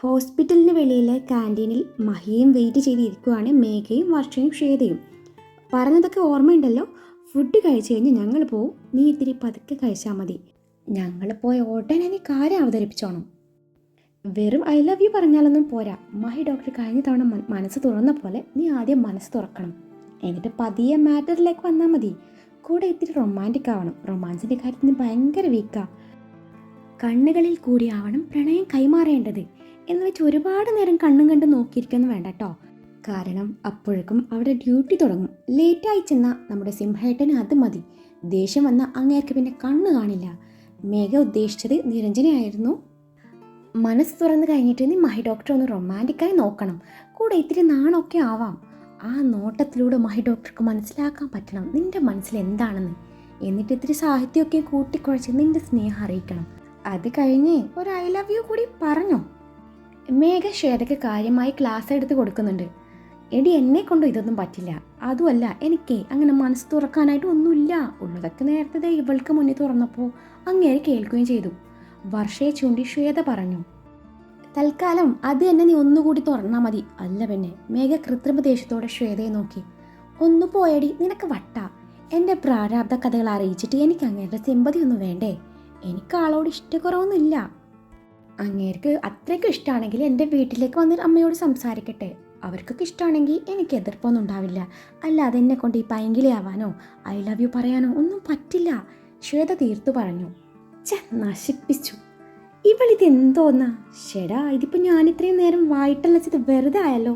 ഹോസ്പിറ്റലിന് വെളിയിലെ ക്യാന്റീനിൽ മഹിയും wait ചെയ്തിരിക്കുവാണ് മേഘയും വർഷയും ശ്വേതയും. പറഞ്ഞതൊക്കെ ഓർമ്മയുണ്ടല്ലോ? Food കഴിച്ചു കഴിഞ്ഞ് ഞങ്ങൾ പോവും. നീ ഇത്തിരി പതുക്കെ കഴിച്ചാൽ മതി. ഞങ്ങൾ പോയ ഉടനെ നീ കാര്യം അവതരിപ്പിച്ചോണം. വെറും ഐ ലവ് യു പറഞ്ഞാലൊന്നും പോരാ. മഹി ഡോക്ടർ കഴിഞ്ഞ തവണ മനസ്സ് തുറന്ന പോലെ നീ ആദ്യം മനസ്സ് തുറക്കണം. എന്നിട്ട് പതിയെ മാറ്ററിലേക്ക് വന്നാൽ മതി. കൂടെ ഇത്തിരി റൊമാന്റിക് ആവണം. റൊമാൻസിന്റെ കാര്യത്തിന് ഭയങ്കര വീക്കാണ് കണ്ണുകളിൽ കൂടിയാവണം പ്രണയം കൈമാറേണ്ടത്. എന്ന് വെച്ച് ഒരുപാട് നേരം കണ്ണും കണ്ട് നോക്കിയിരിക്കുന്നു വേണ്ട കേട്ടോ. കാരണം അപ്പോഴേക്കും അവിടെ ഡ്യൂട്ടി തുടങ്ങും. ലേറ്റായി ചെന്ന നമ്മുടെ സിംഹേട്ടന് അത് മതി. ദേഷ്യം വന്ന അങ്ങേർക്ക് പിന്നെ കണ്ണ് കാണില്ല. മേഘ ഉദ്ദേശിച്ചത് നിരഞ്ജനയായിരുന്നു മനസ്സ് തുറന്ന് കഴിഞ്ഞിട്ട് നീ മഹി ഡോക്ടറെ ഒന്ന് റൊമാന്റിക്കായി നോക്കണം. കൂടെ ഇത്തിരി നാണൊക്കെ ആവാം. ആ നോട്ടത്തിലൂടെ മഹി ഡോക്ടർക്ക് മനസ്സിലാക്കാൻ പറ്റണം. നിന്റെ മനസ്സിൽ എന്താണെന്ന്. എന്നിട്ട് ഇത്തിരി സാഹിത്യമൊക്കെ കൂട്ടിക്കുഴച്ച് നിന്റെ സ്നേഹം അറിയിക്കണം. അത് കഴിഞ്ഞ് ഒരു ഐ ലവ് യു കൂടി പറഞ്ഞോ? മേഘ ശ്വേതയ്ക്ക് കാര്യമായി ക്ലാസ് എടുത്ത് കൊടുക്കുന്നുണ്ട്. എടി എന്നെ കൊണ്ടും ഇതൊന്നും പറ്റില്ല. അതുമല്ല എനിക്ക് അങ്ങനെ മനസ്സ് തുറക്കാനായിട്ട് ഒന്നുമില്ല. ഉള്ളതൊക്കെ നേരത്തെ ഇവൾക്ക് മുന്നിൽ തുറന്നപ്പോൾ അങ്ങേരെ കേൾക്കുകയും ചെയ്തു. വർഷയെ ചൂണ്ടി ശ്വേത പറഞ്ഞു തൽക്കാലം അത് തന്നെ നീ ഒന്നുകൂടി തുറന്നാൽ മതി. അല്ല പിന്നെ മേഘ കൃത്രിമ ദേഷ്യത്തോടെ ശ്വേതയെ നോക്കി. ഒന്നു പോയടി നിനക്ക് വട്ട. എന്റെ പ്രാരാബ്ധ കഥകൾ അറിയിച്ചിട്ട് എനിക്ക് അങ്ങേരുടെ സിമ്പതി ഒന്നും വേണ്ടേ? എനിക്ക് ആളോട് ഇഷ്ടക്കുറവൊന്നുമില്ല. അങ്ങേർക്ക് അത്രയ്ക്കും ഇഷ്ടമാണെങ്കിൽ എന്റെ വീട്ടിലേക്ക് വന്ന് അമ്മയോട് സംസാരിക്കട്ടെ. അവർക്കൊക്കെ ഇഷ്ടമാണെങ്കിൽ എനിക്ക് എതിർപ്പൊന്നും ഉണ്ടാവില്ല. അല്ലാതെ എന്നെ കൊണ്ട് ഈ പൈങ്കിളിയാവാനോ ഐ ലവ് യു പറയാനോ ഒന്നും പറ്റില്ല. ശ്വേത തീർത്തു പറഞ്ഞു. ച നശിപ്പിച്ചു. ഇവളിത് എന്തോന്നാ ശരാ ഇതിപ്പോൾ ഞാൻ ഇത്രയും നേരം വായിട്ടല്ലച്ചത് വെറുതെ ആയല്ലോ.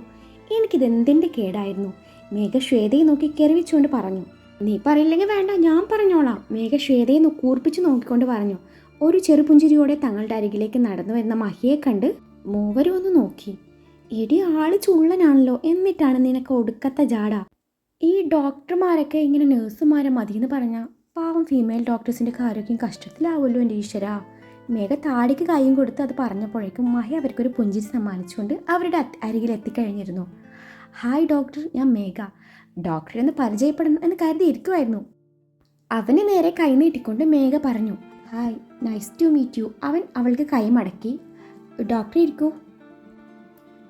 എനിക്കിത് എന്തിന്റെ കേടായിരുന്നു? മേഘ ശ്വേതയെ നോക്കി കെറിവിച്ചുകൊണ്ട് പറഞ്ഞു. നീ പറയില്ലെങ്കിൽ വേണ്ട ഞാൻ പറഞ്ഞോളാം. മേഘ ശ്വേതയെ കൂർപ്പിച്ചു നോക്കിക്കൊണ്ട് പറഞ്ഞു. ഒരു ചെറുപുഞ്ചിരിയോടെ തങ്ങളുടെ അരികിലേക്ക് നടന്നു വരുന്ന മഹിയെ കണ്ട് മൂവരും ഒന്ന് നോക്കി. എടി ആൾ ചുള്ളനാണല്ലോ എന്നിട്ടാണ് നിനക്ക് ഒടുക്കത്തെ ജാട. ഈ ഡോക്ടർമാരൊക്കെ ഇങ്ങനെ നഴ്സുമാരെ മതിയെന്ന് പറഞ്ഞാൽ പാവം ഫീമെയിൽ ഡോക്ടേഴ്സിന്റെ ആരോഗ്യം കഷ്ടത്തിലാവുമല്ലോ എന്റെ ഈശ്വര. മേഘ താടിക്ക് കൈയും കൊടുത്ത് അത് പറഞ്ഞപ്പോഴേക്കും മഹി അവർക്കൊരു പുഞ്ചിരി സമ്മാനിച്ചുകൊണ്ട് അവരുടെ അരികിൽ എത്തിക്കഴിഞ്ഞിരുന്നു. ഹായ് ഡോക്ടർ ഞാൻ മേഘ. ഡോക്ടറെ ഒന്ന് പരിചയപ്പെടണം എന്ന് കരുതി ഇരിക്കുമായിരുന്നു അവന് നേരെ കൈ നീട്ടിക്കൊണ്ട് മേഘ പറഞ്ഞു. Hi nice to meet you അവൻ അവൾക്ക് കൈമടക്കി ഡോക്ടർ ഇരിക്കൂ.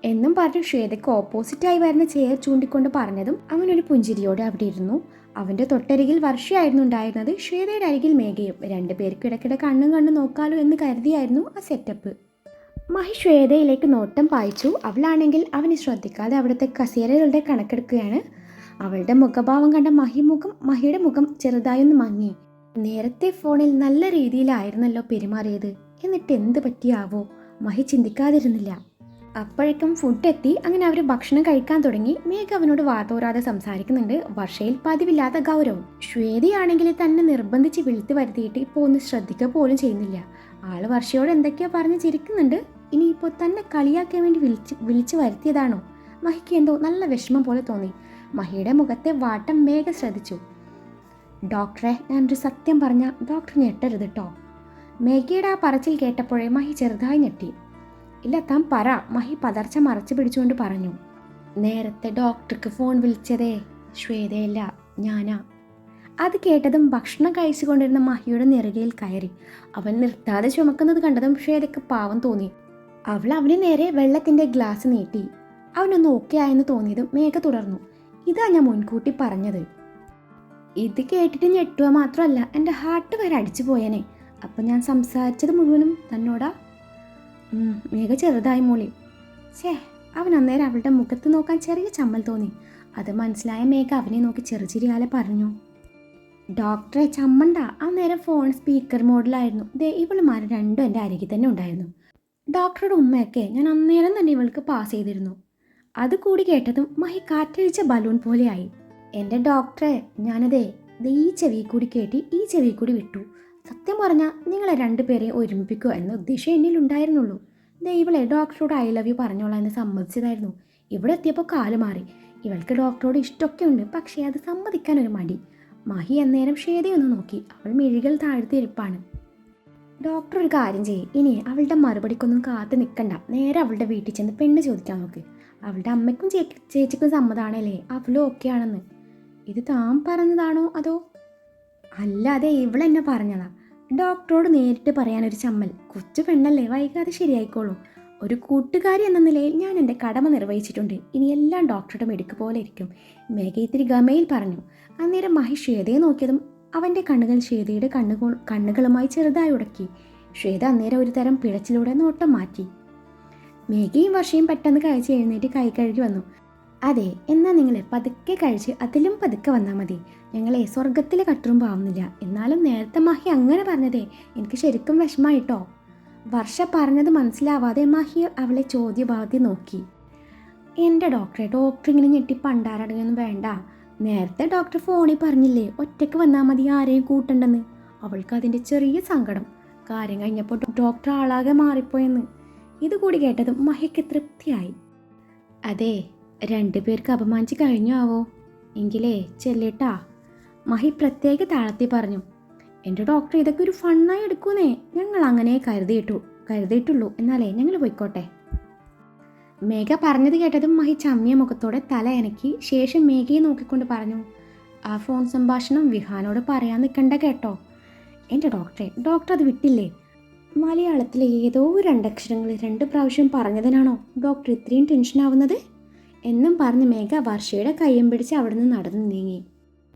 എന്നും പറഞ്ഞു ശ്വേതയ്ക്ക് ഓപ്പോസിറ്റായി വരുന്ന ചെയർ ചൂണ്ടിക്കൊണ്ട് പറഞ്ഞതും അവനൊരു പുഞ്ചിരിയോടെ അവിടെ ഇരുന്നു. അവന്റെ തൊട്ടരികിൽ വർഷയായിരുന്നു ഉണ്ടായിരുന്നത്. ശ്വേതയുടെ അരികിൽ മേഘയും രണ്ടുപേർക്ക് ഇടയ്ക്കിടെ കണ്ണും കണ്ണും നോക്കാലോ എന്ന് കരുതിയായിരുന്നു ആ സെറ്റപ്പ് മഹി ശ്വേതയിലേക്ക് നോട്ടം പായിച്ചു. അവളാണെങ്കിൽ അവനെ ശ്രദ്ധിക്കാതെ അവിടുത്തെ കസേരകളുടെ കണക്കെടുക്കുകയാണ്. അവളുടെ മുഖഭാവം കണ്ട മഹി മുഖം മഹിയുടെ മുഖം ചെറുതായൊന്ന് മങ്ങി. നേരത്തെ ഫോണിൽ നല്ല രീതിയിലായിരുന്നല്ലോ പെരുമാറിയത്. എന്നിട്ട് എന്ത് പറ്റിയാവോ? മഹി ചിന്തിക്കാതിരുന്നില്ല. അപ്പോഴേക്കും ഫുഡ് എത്തി. അങ്ങനെ അവർ ഭക്ഷണം കഴിക്കാൻ തുടങ്ങി. മേഘ അവനോട് വാതോരാതെ സംസാരിക്കുന്നുണ്ട്. വർഷയിൽ പതിവില്ലാത്ത ഗൗരവം. ശ്വേതയാണെങ്കിൽ തന്നെ നിർബന്ധിച്ച് വിളിത്ത് വരുത്തിയിട്ട് ഇപ്പോൾ ഒന്ന് ശ്രദ്ധിക്കുക പോലും ചെയ്യുന്നില്ല. ആൾ വർഷയോട് എന്തൊക്കെയോ പറഞ്ഞ് ചിരിക്കുന്നുണ്ട്. ഇനിയിപ്പോൾ തന്നെ കളിയാക്കാൻ വേണ്ടി വിളിച്ച് വിളിച്ചു വരുത്തിയതാണോ? മഹിക്ക് എന്തോ നല്ല വിഷമം പോലെ തോന്നി. മഹിയുടെ മുഖത്തെ വാട്ടം മേഘ ശ്രദ്ധിച്ചു. ഡോക്ടറെ ഞാനൊരു സത്യം പറഞ്ഞ ഡോക്ടർ ഞെട്ടരുത് കേട്ടോ മേഘിയുടെ ആ പറച്ചിൽ കേട്ടപ്പോഴേ മഹി ചെറുതായി ഞെട്ടി. ഇല്ല താൻ പറ. മഹി പതർച്ച മറച്ചു പിടിച്ചുകൊണ്ട് പറഞ്ഞു. നേരത്തെ ഡോക്ടർക്ക് ഫോൺ വിളിച്ചതേ ശ്വേതയല്ല ഞാനാ. അത് കേട്ടതും ഭക്ഷണം കഴിച്ചുകൊണ്ടിരുന്ന മഹിയുടെ നിറകയിൽ കയറി. അവൻ നിർത്താതെ ചുമക്കുന്നത് കണ്ടതും ശ്വേതയ്ക്ക് പാവം തോന്നി. അവൾ അവന് നേരെ വെള്ളത്തിന്റെ ഗ്ലാസ് നീട്ടി. അവനൊന്ന് ഓക്കെ ആയെന്ന് തോന്നിയതും മേഘ തുടർന്നു. ഇതാ ഞാൻ മുൻകൂട്ടി പറഞ്ഞത്. ഇത് കേട്ടിട്ട് ഞെട്ടുക മാത്രമല്ല എന്റെ ഹാർട്ട് വരെ അടിച്ചു പോയേനെ. അപ്പം ഞാൻ സംസാരിച്ചത് മുഴുവനും തന്നോടാ? മേഘ ചെറുതായി മൂളി. ഛേ അവൻ അന്നേരം അവളുടെ മുഖത്ത് നോക്കാൻ ചെറിയ ചമ്മൽ തോന്നി. അത് മനസ്സിലായ മേഘ അവനെ നോക്കി ചെറുചിരിയാലെ പറഞ്ഞു. ഡോക്ടറെ ചമ്മണ്ട. ആ നേരം ഫോൺ സ്പീക്കർ മോഡിലായിരുന്നു ദേ ഇവളുമാർ രണ്ടും എന്റെ അരികിൽ തന്നെ ഉണ്ടായിരുന്നു. ഡോക്ടറുടെ ഉമ്മയൊക്കെ ഞാൻ അന്നേരം തന്നെ ഇവൾക്ക് പാസ് ചെയ്തിരുന്നു. അത് കൂടി കേട്ടതും മഹി കാറ്റഴിച്ച ബലൂൺ പോലെയായി. എന്റെ ഡോക്ടറെ ഞാനതേ ഇത് ഈ ചെവി കൂടി കേട്ടി ഈ ചെവി കൂടി വിട്ടു. സത്യം പറഞ്ഞാൽ നിങ്ങളെ രണ്ടുപേരെ ഒരുമിപ്പിക്കുക എന്ന ഉദ്ദേശം എന്നിൽ ഉണ്ടായിരുന്നുള്ളൂ. ദേ ഇവളെ ഡോക്ടറോട് ഐ ലവ് യു പറഞ്ഞോളാം എന്ന് സമ്മതിച്ചതായിരുന്നു. ഇവിടെ എത്തിയപ്പോൾ കാൽ മാറി. ഇവൾക്ക് ഡോക്ടറോട് ഇഷ്ടമൊക്കെ ഉണ്ട് പക്ഷേ അത് സമ്മതിക്കാൻ ഒരു മടി. മഹി അന്നേരം ഷേതയൊന്ന് നോക്കി. അവൾ മിഴികൾ താഴ്ത്തിയിരിപ്പാണ് ഡോക്ടർ ഒരു കാര്യം ചെയ്യേ. ഇനി അവളുടെ മറുപടിക്കൊന്നും കാത്തു നിൽക്കണ്ട. നേരെ അവളുടെ വീട്ടിൽ ചെന്ന് പെണ്ണ് ചോദിക്കാൻ നോക്ക്. അവളുടെ അമ്മയ്ക്കും ചേച്ചിക്കും സമ്മതമാണല്ലേ അവളും ഓക്കെ ആണെന്ന്. ഇത് താൻ പറഞ്ഞതാണോ അതോ? അല്ലാതെ ഇവളെന്നെ പറഞ്ഞതാ. ഡോക്ടറോട് നേരിട്ട് പറയാനൊരു ചമ്മൽ. കൊച്ചു പെണ്ണല്ലേ വൈകാതെ ശരിയായിക്കോളും. ഒരു കൂട്ടുകാരി എന്ന നിലയിൽ ഞാൻ എന്റെ കടമ നിർവഹിച്ചിട്ടുണ്ട്. ഇനി എല്ലാം ഡോക്ടറുടെ മെടുക്ക് പോലെ ഇരിക്കും. മേഘ ഇത്തിരി ഗമയിൽ പറഞ്ഞു. അന്നേരം മഹി ശ്വേതയെ നോക്കിയതും അവന്റെ കണ്ണുകൾ ശ്വേതയുടെ കണ്ണുകൾ കണ്ണുകളുമായി ചെറുതായി ഉടക്കി. ശ്വേത അന്നേരം ഒരു തരം പിഴച്ചിലൂടെ നോട്ടം മാറ്റി. മേഘയും വർഷയും പെട്ടെന്ന് കഴിച്ച് എഴുന്നേറ്റ് കൈ കഴുകി വന്നു. അതെ എന്നാൽ നിങ്ങൾ പതുക്കെ കഴിച്ച് അതിലും പതുക്കെ വന്നാൽ മതി. ഞങ്ങളെ സ്വർഗത്തിലെ കട്ടുറുമ്പ് ആവുന്നില്ല. എന്നാലും നേരത്തെ മാഹി അങ്ങനെ പറഞ്ഞതേ. എനിക്ക് ശരിക്കും വിഷമായിട്ടോ? വർഷ പറഞ്ഞത് മനസ്സിലാവാതെ മാഹി അവളെ ചോദ്യഭാവത്തിൽ നോക്കി. എന്റെ ഡോക്ടറെ ഡോക്ടർ ഇങ്ങനെ ഞെട്ടി പണ്ടാരടങ്ങൊന്നും വേണ്ട. നേരത്തെ ഡോക്ടർ ഫോണിൽ പറഞ്ഞില്ലേ ഒറ്റയ്ക്ക് വന്നാൽ മതി ആരെയും കൂട്ടണ്ടെന്ന്. അവൾക്ക് അതിന്റെ ചെറിയ സങ്കടം. കാര്യം കഴിഞ്ഞപ്പോൾ ഡോക്ടർ ആളാകെ മാറിപ്പോയെന്ന്. ഇതുകൂടി കേട്ടതും മഹയ്ക്ക് തൃപ്തിയായി. അതെ രണ്ടുപേർക്ക് അപമാനിച്ച് കഴിഞ്ഞു ആവോ? എങ്കിലേ ചെല്ലേട്ടാ. മഹി പ്രത്യേക താളത്തിൽ പറഞ്ഞു എന്റെ ഡോക്ടർ ഇതൊക്കെ ഒരു ഫണ്ണായി എടുക്കൂന്നേ. ഞങ്ങൾ അങ്ങനെ കരുതിയിട്ടു കരുതിയിട്ടുള്ളൂ. എന്നാലേ ഞങ്ങൾ പോയിക്കോട്ടെ. മേഘ പറഞ്ഞത് കേട്ടതും മഹി ചമ്മിയ മുഖത്തോടെ തല ഇനക്കി ശേഷം മേഘയെ നോക്കിക്കൊണ്ട് പറഞ്ഞു ആ ഫോൺ സംഭാഷണം വിഹാനോട് പറയാൻ നിൽക്കണ്ട കേട്ടോ. എന്റെ ഡോക്ടറെ ഡോക്ടർ അത് വിട്ടില്ലേ? മലയാളത്തിലെ ഏതോ രണ്ടക്ഷരങ്ങൾ രണ്ട് പ്രാവശ്യം പറഞ്ഞതിനാണോ ഡോക്ടർ ഇത്രയും ടെൻഷനാവുന്നത്? എന്നും പറഞ്ഞ് മേഘ വർഷയുടെ കയ്യും പിടിച്ച് അവിടുന്ന് നടന്നു നീങ്ങി.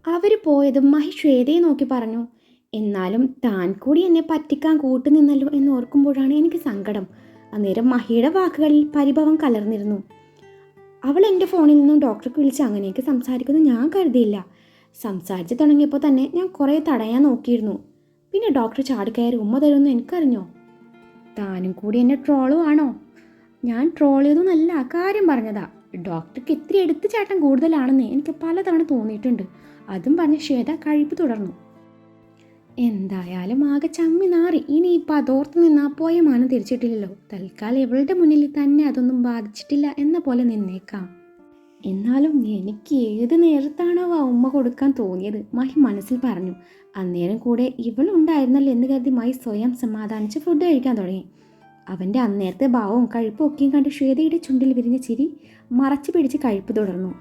അവർ പോയതും മഹി ശ്വേതയെ നോക്കി പറഞ്ഞു എന്നാലും താൻ കൂടി എന്നെ പറ്റിക്കാൻ കൂട്ടുനിന്നല്ലോ എന്ന് ഓർക്കുമ്പോഴാണ് എനിക്ക് സങ്കടം. അന്നേരം മഹിയുടെ വാക്കുകളിൽ പരിഭവം കലർന്നിരുന്നു. അവൾ എന്റെ ഫോണിൽ നിന്നും ഡോക്ടർക്ക് വിളിച്ച് അങ്ങനെയൊക്കെ സംസാരിക്കുന്നു ഞാൻ കരുതിയില്ല. സംസാരിച്ച് തുടങ്ങിയപ്പോൾ തന്നെ ഞാൻ കുറേ തടയാൻ നോക്കിയിരുന്നു. പിന്നെ ഡോക്ടർ ചാടിക്കയറി ഉമ്മ തരുമെന്ന് എനിക്കറിഞ്ഞോ? താനും കൂടി എന്നെ ട്രോളുവാണോ? ഞാൻ ട്രോൾ ചെയ്തൊന്നല്ല കാര്യം പറഞ്ഞതാ. ഡോക്ടർക്ക് ഇത്തിരി എടുത്തു ചാട്ടം കൂടുതലാണെന്ന് എനിക്ക് പലതവണ തോന്നിയിട്ടുണ്ട്. അതും പറഞ്ഞ് ശ്വേത കഴിപ്പ് തുടർന്നു. എന്തായാലും ആകെ ചമ്മി നാറി. ഇനി ഇപ്പം അതോർത്ത് നിന്നാ പോയ മാനം തിരിച്ചിട്ടില്ലല്ലോ. തൽക്കാലം ഇവളുടെ മുന്നിൽ തന്നെ അതൊന്നും ബാധിച്ചിട്ടില്ല എന്ന പോലെ നിന്നേക്കാം. എന്നാലും എനിക്ക് ഏത് നേരത്താണോ ആ ഉമ്മ കൊടുക്കാൻ തോന്നിയത്? മഹി മനസ്സിൽ പറഞ്ഞു. അന്നേരം കൂടെ ഇവളുണ്ടായിരുന്നല്ലോ എന്ന് കരുതി മഹി സ്വയം സമാധാനിച്ച് ഫുഡ് കഴിക്കാൻ തുടങ്ങി. അവന്റെ അന്നേരത്തെ ഭാവവും കഴിപ്പും ഒക്കെയും കണ്ട് ശ്വേതയുടെ ചുണ്ടിൽ വിരിഞ്ഞ ചിരി മറച്ചു പിടിച്ച് കഴിപ്പ് തുടർന്നു.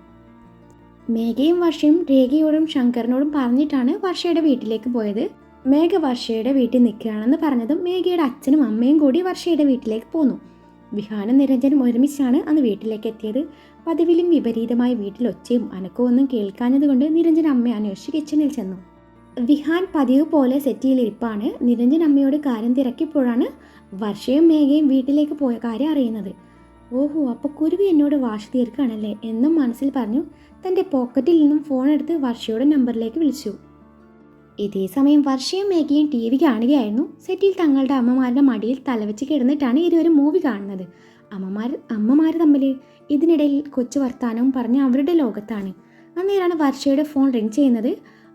മേഘയും വർഷയും രേഖയോടും ശങ്കറിനോടും പറഞ്ഞിട്ടാണ് വർഷയുടെ വീട്ടിലേക്ക് പോയത്. മേഘ വർഷയുടെ വീട്ടിൽ നിൽക്കുകയാണെന്ന് പറഞ്ഞതും മേഘയുടെ അച്ഛനും അമ്മയും കൂടി വർഷയുടെ വീട്ടിലേക്ക് പോന്നു. വിഹാനും നിരഞ്ജനും ഒരുമിച്ചാണ് അന്ന് വീട്ടിലേക്ക് എത്തിയത്. പതിവിലും വിപരീതമായി വീട്ടിൽ ഒച്ചയും അനക്കവും ഒന്നും കേൾക്കാഞ്ഞതുകൊണ്ട് നിരഞ്ജൻ അമ്മ അന്വേഷിച്ച് കിച്ചണിൽ ചെന്നു. വിഹാൻ പതിവ് പോലെ സെറ്റിയിലിരിപ്പാണ് നിരഞ്ജൻ അമ്മയോട് കാര്യം തിരക്കിയപ്പോഴാണ് വർഷയും മേഘയും വീട്ടിലേക്ക് പോയ കാര്യം അറിയുന്നത്. ഓഹോ അപ്പോൾ കുരുവി എന്നോട് വാശി തീർക്കുകയാണല്ലേ? എന്നും മനസ്സിൽ പറഞ്ഞു തന്റെ പോക്കറ്റിൽ നിന്നും ഫോൺ എടുത്ത് വർഷയുടെ നമ്പറിലേക്ക് വിളിച്ചു. ഇതേ സമയം വർഷയും മേഘയും ടി വി കാണുകയായിരുന്നു സെറ്റിൽ തങ്ങളുടെ അമ്മമാരുടെ മടിയിൽ തലവെച്ച് കിടന്നിട്ടാണ് ഇരുവരും മൂവി കാണുന്നത്. അമ്മമാർ അമ്മമാർ തമ്മിൽ ഇതിനിടയിൽ കൊച്ചു വർത്താനവും പറഞ്ഞ് അവരുടെ ലോകത്താണ്. അന്നേരാണ് വർഷയുടെ ഫോൺ റിങ് ചെയ്യുന്നത്.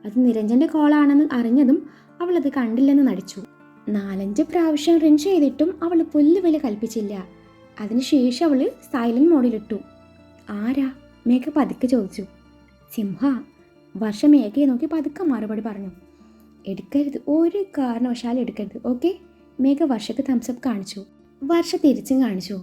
അത് നിരഞ്ജന്റെ കോളാണെന്ന് അറിഞ്ഞതും അവൾ അത് കണ്ടില്ലെന്ന് നടിച്ചു. നാലഞ്ച് പ്രാവശ്യം റിങ് ചെയ്തിട്ടും അവൾ പുല്ലുവില കൽപ്പിച്ചില്ല. അതിനുശേഷം അവൾ സൈലന്റ് മോഡിലിട്ടു ആരാ? മേഘ പതുക്കെ ചോദിച്ചു. സിംഹ. വർഷ മേഘയെ നോക്കി പതുക്കെ മറുപടി പറഞ്ഞു. എടുക്കരുത്. ഒരു കാരണവശാലും എടുക്കരുത്. ഓക്കെ? മേഘ വർഷക്ക് തംസപ്പ് കാണിച്ചു. വർഷ തിരിച്ചും കാണിച്ചു.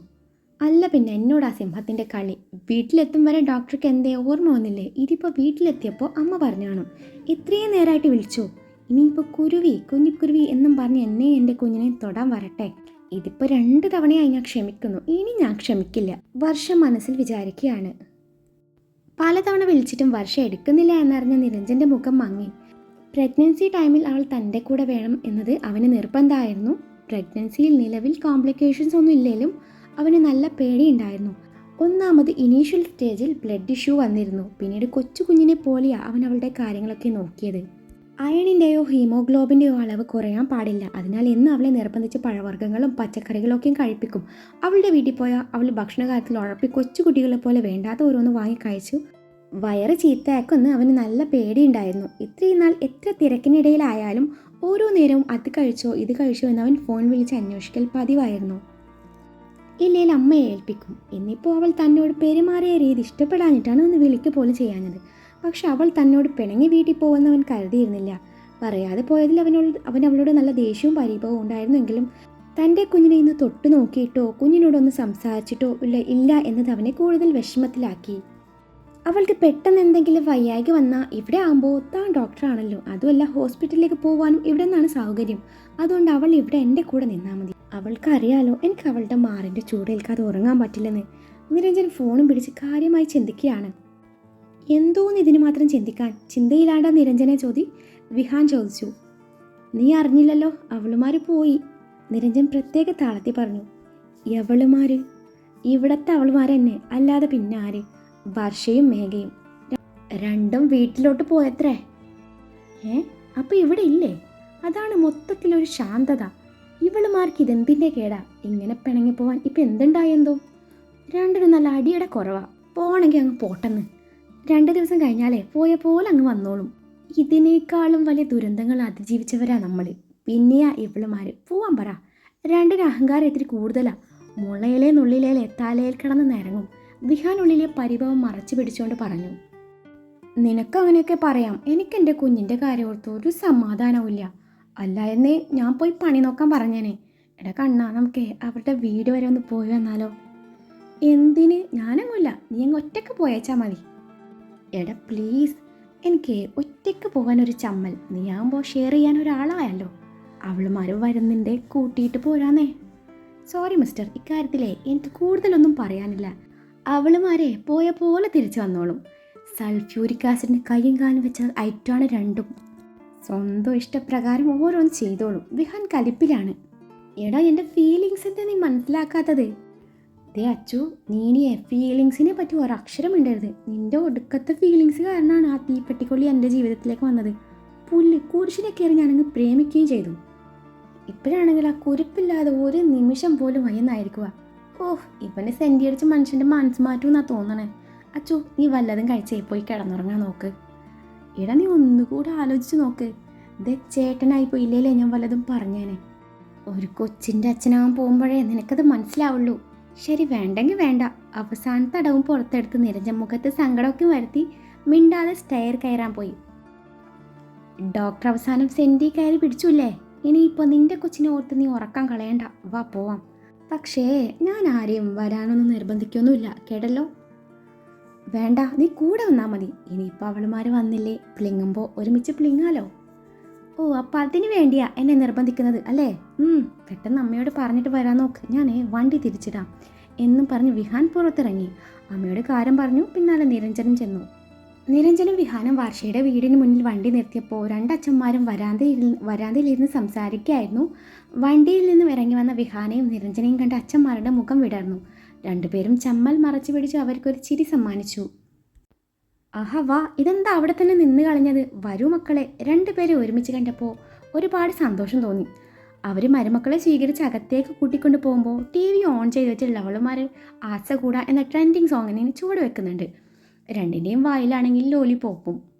അല്ല പിന്നെ എന്നോടാ സിംഹത്തിന്റെ കളി? വീട്ടിലെത്തും വരെ ഡോക്ടർക്ക് എന്തേ ഓർമ്മ വന്നില്ലേ? ഇതിപ്പോൾ വീട്ടിലെത്തിയപ്പോൾ അമ്മ പറഞ്ഞു കാണും. ഇത്രയും നേരമായിട്ട് വിളിച്ചു. ഇനിയിപ്പോൾ കുരുവി കുഞ്ഞിക്കുരുവി എന്നും പറഞ്ഞ് എന്നെ എന്റെ കുഞ്ഞിനെ തൊടാൻ വരട്ടെ? ഇതിപ്പോൾ രണ്ട് തവണയായി ഞാൻ ക്ഷമിക്കുന്നു. ഇനി ഞാൻ ക്ഷമിക്കില്ല. വർഷം മനസ്സിൽ വിചാരിക്കുകയാണ്. പലതവണ വിളിച്ചിട്ടും വർഷ എടുക്കുന്നില്ല എന്നറിഞ്ഞ നിരഞ്ജന്റെ മുഖം മങ്ങി. പ്രഗ്നൻസി ടൈമിൽ അവൾ തന്റെ കൂടെ വേണം എന്നത് അവന് നിർബന്ധമായിരുന്നു. പ്രഗ്നൻസിയിൽ നിലവിൽ കോംപ്ലിക്കേഷൻസ് ഒന്നും ഇല്ലെങ്കിലും അവന് നല്ല പേടിയുണ്ടായിരുന്നു. ഒന്നാമത് ഇനീഷ്യൽ സ്റ്റേജിൽ ബ്ലഡ് ഇഷ്യൂ വന്നിരുന്നു. പിന്നീട് കൊച്ചു കുഞ്ഞിനെ പോലെയാണ് അവൻ അവളുടെ കാര്യങ്ങളൊക്കെ നോക്കിയത്. അയണിന്റെയോ ഹീമോഗ്ലോബിന്റെയോ അളവ് കുറയാൻ പാടില്ല. അതിനാൽ എന്നും അവളെ നിർബന്ധിച്ച് പഴവർഗങ്ങളും പച്ചക്കറികളൊക്കെയും കഴിപ്പിക്കും. അവളുടെ വീട്ടിൽ പോയാൽ അവൾ ഭക്ഷണ കാര്യത്തിൽ ഉഴപ്പി കൊച്ചുകുട്ടികളെ പോലെ വേണ്ടാത്ത ഓരോന്ന് വാങ്ങി കഴിച്ചു. വയറ് ചീത്തയാക്കൊന്ന് അവന് നല്ല പേടിയുണ്ടായിരുന്നു. ഇത്രയും നാൾ എത്ര തിരക്കിനിടയിലായാലും ഓരോ നേരവും അത് കഴിച്ചോ ഇത് കഴിച്ചോ എന്ന് അവൻ ഫോൺ വിളിച്ച് അന്വേഷിക്കൽ പതിവായിരുന്നു. ഇല്ലെങ്കിൽ അമ്മയെ ഏൽപ്പിക്കും. ഇന്നിപ്പോൾ അവൾ തന്നോട് പെരുമാറിയ രീതി ഇഷ്ടപ്പെടാനിട്ടാണ് ഒന്ന് വിളിക്ക് പോലും ചെയ്യാഞ്ഞത്. പക്ഷെ അവൾ തന്നോട് പിണങ്ങി വീട്ടിൽ പോകുമെന്ന് അവൻ കരുതിയിരുന്നില്ല. പറയാതെ പോയതിൽ അവനോട് അവൻ അവളോട് നല്ല ദേഷ്യവും പരിഭവവും ഉണ്ടായിരുന്നെങ്കിലും തന്റെ കുഞ്ഞിനെ ഇന്ന് തൊട്ടു നോക്കിയിട്ടോ കുഞ്ഞിനോടൊന്ന് സംസാരിച്ചിട്ടോ ഇല്ല ഇല്ല എന്നത് അവനെ കൂടുതൽ വിഷമത്തിലാക്കി. അവൾക്ക് പെട്ടെന്ന് എന്തെങ്കിലും വയ്യായ്ക വന്നാൽ ഇവിടെ ആകുമ്പോൾ താൻ ഡോക്ടറാണല്ലോ അതുമല്ല ഹോസ്പിറ്റലിലേക്ക് പോകാനും ഇവിടെ നിന്നാണ് സൗകര്യം. അതുകൊണ്ട് അവൾ ഇവിടെ എന്റെ കൂടെ നിന്നാൽ മതി. അവൾക്കറിയാലോ എനിക്ക് അവളുടെ മാറിന്റെ ചൂടേൽക്കാതെ ഉറങ്ങാൻ പറ്റില്ലെന്ന്. നിരഞ്ജൻ ഫോണും പിടിച്ച് കാര്യമായി ചിന്തിക്കുകയാണ്. എന്തോന്ന് ഇതിന് മാത്രം ചിന്തിക്കാൻ? ചിന്തയിലാണ്ട നിരഞ്ജനെ ചോദി. വിഹാൻ ചോദിച്ചു. നീ അറിഞ്ഞില്ലല്ലോ അവളുമാര് പോയി. നിരഞ്ജൻ പ്രത്യേക താളത്തിൽ പറഞ്ഞു. എവളുമാര് ഇവിടത്തെ അവളുമാരെന്നെ അല്ലാതെ പിന്നെ ആര്? വർഷയും മേഘയും. രണ്ടും വീട്ടിലോട്ട് പോയത്രേ. ഏ? അപ്പൊ ഇവിടെ ഇല്ലേ? അതാണ് മൊത്തത്തിലൊരു ശാന്തത. ഇവളുമാർക്ക് ഇതെന്തിന്റെ കേടാ? ഇങ്ങനെ പിണങ്ങി പോവാൻ ഇപ്പം എന്തുണ്ടായെന്തോ? രണ്ടിനും നല്ല അടിയുടെ കുറവാ. പോണെങ്കിൽ അങ്ങ് പോട്ടെന്ന്. രണ്ട് ദിവസം കഴിഞ്ഞാലേ പോയ പോലെ അങ്ങ് വന്നോളും. ഇതിനേക്കാളും വലിയ ദുരന്തങ്ങൾ അതിജീവിച്ചവരാ നമ്മൾ പിന്നെയാ ഇവളുമാര്. പോവാൻ പറ. രണ്ടിന് അഹങ്കാരം ഇത്തിരി കൂടുതലാ. മുളയിലെ നുള്ളിലേലെ തലയിൽ കിടന്ന് നിരങ്ങും. വിഹാനുള്ളിലെ പരിഭവം മറച്ചു പിടിച്ചുകൊണ്ട് പറഞ്ഞു. നിനക്ക് അങ്ങനെയൊക്കെ പറയാം. എനിക്ക് എന്റെ കുഞ്ഞിന്റെ കാര്യം ഓർത്ത് ഒരു സമാധാനവും അല്ല എന്നേ ഞാൻ പോയി പണി നോക്കാൻ പറഞ്ഞേനെ. എടാ കണ്ണാ നമുക്ക് അവരുടെ വീട് വരെ ഒന്ന് പോയി വന്നാലോ? എന്തിന്? ഞാനങ്ങല്ല. നീ അങ്ങ് ഒറ്റയ്ക്ക് പോയേച്ചാൽ മതി. എടാ പ്ലീസ് എനിക്ക് ഒറ്റയ്ക്ക് പോകാൻ ഒരു ചമ്മൽ. നീ ഷെയർ ചെയ്യാൻ ഒരാളായല്ലോ. അവളുമാർ വരുന്നുണ്ട് കൂട്ടിയിട്ട് പോരാന്നേ. സോറി മിസ്റ്റർ ഇക്കാര്യത്തിലെ എനിക്ക് കൂടുതലൊന്നും പറയാനില്ല. അവളുമാരെ പോയ പോലെ തിരിച്ചു വന്നോളും. സൾഫ്യൂരിക് ആസിഡിന് കൈയും കാലും വെച്ച ഐറ്റാണ് രണ്ടും. സ്വന്തം ഇഷ്ടപ്രകാരം ഓരോന്ന് ചെയ്തോളും. വിഹാൻ കലിപ്പിലാണ്. എടാ എന്റെ ഫീലിങ്സ് എന്താ നീ മനസ്സിലാക്കാത്തത്? ദേ അച്ചു നീ ഇനി ഫീലിങ്സിനെ പറ്റി ഒരക്ഷരം ഉണ്ടായിരുന്നു നിന്റെ ഒടുക്കത്തെ ഫീലിങ്സ് കാരണമാണ് ആ തീപ്പെട്ടിക്കൊള്ളി എന്റെ ജീവിതത്തിലേക്ക് വന്നത്. പുല്ല് കുരിശിനെ കയറി ഞാനങ്ങ് പ്രേമിക്കുകയും ചെയ്തു. ഇപ്പോഴാണെങ്കിൽ ആ കുരിപ്പില്ലാതെ ഒരു നിമിഷം പോലും വയ്യെന്നായിരിക്കുക ഓഹ് ഇവനെ സെന്റി അടിച്ച് മനുഷ്യന്റെ മനസ്സ് മാറ്റുമെന്നാ തോന്നണേ. അച്ചു നീ വല്ലതും കഴിച്ചേ പോയി കിടന്നുറങ്ങാൻ നോക്ക്. ഇട നീ ഒന്നുകൂടെ ആലോചിച്ച് നോക്ക്. ദേ ചേട്ടനായി പോയില്ലേ ഞാൻ വല്ലതും പറഞ്ഞേനെ. ഒരു കൊച്ചിന്റെ അച്ഛനാകാൻ പോകുമ്പോഴേ നിനക്കത് മനസ്സിലാവുള്ളൂ. ശരി വേണ്ടെങ്കിൽ വേണ്ട. അവസാനത്തെ അടവും പുറത്തെടുത്ത് നിരഞ്ജൻ മുഖത്ത് സങ്കടമൊക്കെ വരുത്തി മിണ്ടാതെ സ്റ്റെയർ കയറാൻ പോയി. ഡോക്ടർ അവസാനം സെന്റി കയറി പിടിച്ചില്ലേ? ഇനിയിപ്പോൾ നിന്റെ കൊച്ചിനെ ഓർത്ത് നീ ഉറക്കം കളയണ്ട. വാ പോവാം. പക്ഷേ ഞാൻ ആരെയും വരാനൊന്നും നിർബന്ധിക്കൊന്നുമില്ല. കേടല്ലോ വേണ്ട നീ കൂടെ വന്നാൽ മതി. ഇനിയിപ്പോൾ അവളുമാർ വന്നില്ലേ? പ്ലിങ്ങുമ്പോൾ ഒരുമിച്ച് പ്ലിങ്ങാലോ? ഓ അപ്പം അതിന് വേണ്ടിയാ എന്നെ നിർബന്ധിക്കുന്നത് അല്ലേ? പെട്ടെന്ന് അമ്മയോട് പറഞ്ഞിട്ട് വരാൻ നോക്ക്. ഞാൻ വണ്ടി തിരിച്ചിടാം. എന്നും പറഞ്ഞ് വിഹാൻ പുറത്തിറങ്ങി. അമ്മയോട് കാര്യം പറഞ്ഞു പിന്നാലെ നിരഞ്ജനും ചെന്നു. നിരഞ്ജനും വിഹാനും വർഷയുടെ വീടിന് മുന്നിൽ വണ്ടി നിർത്തിയപ്പോൾ രണ്ടച്ഛന്മാരും വരാന്തയിൽ വരാന്തയിലിരുന്ന് സംസാരിക്കുകയായിരുന്നു. വണ്ടിയിൽ നിന്നും ഇറങ്ങി വന്ന വിഹാനെയും നിരഞ്ജനെയും കണ്ട് അച്ഛന്മാരുടെ മുഖം വിടർന്നു. രണ്ടുപേരും ചമ്മൽ മറച്ചു പിടിച്ച് അവർക്കൊരു ചിരി സമ്മാനിച്ചു. ആഹാ വാ. ഇതെന്താ അവിടെ തന്നെ നിന്ന് കളഞ്ഞത്? വരൂ മക്കളെ. രണ്ടുപേരെ ഒരുമിച്ച് കണ്ടപ്പോൾ ഒരുപാട് സന്തോഷം തോന്നി. അവർ മരുമക്കളെ സ്വീകരിച്ച് അകത്തേക്ക് കൂട്ടിക്കൊണ്ട് പോകുമ്പോൾ ടി വി ഓൺ ചെയ്ത് വെച്ച് ലവളുമാർ ആസ എന്ന ട്രെൻഡിങ് സോങ്ങിനെ ചുവട് വെക്കുന്നുണ്ട്. രണ്ടിന്റെയും വായിലാണെങ്കിൽ ലോലിപ്പോപ്പും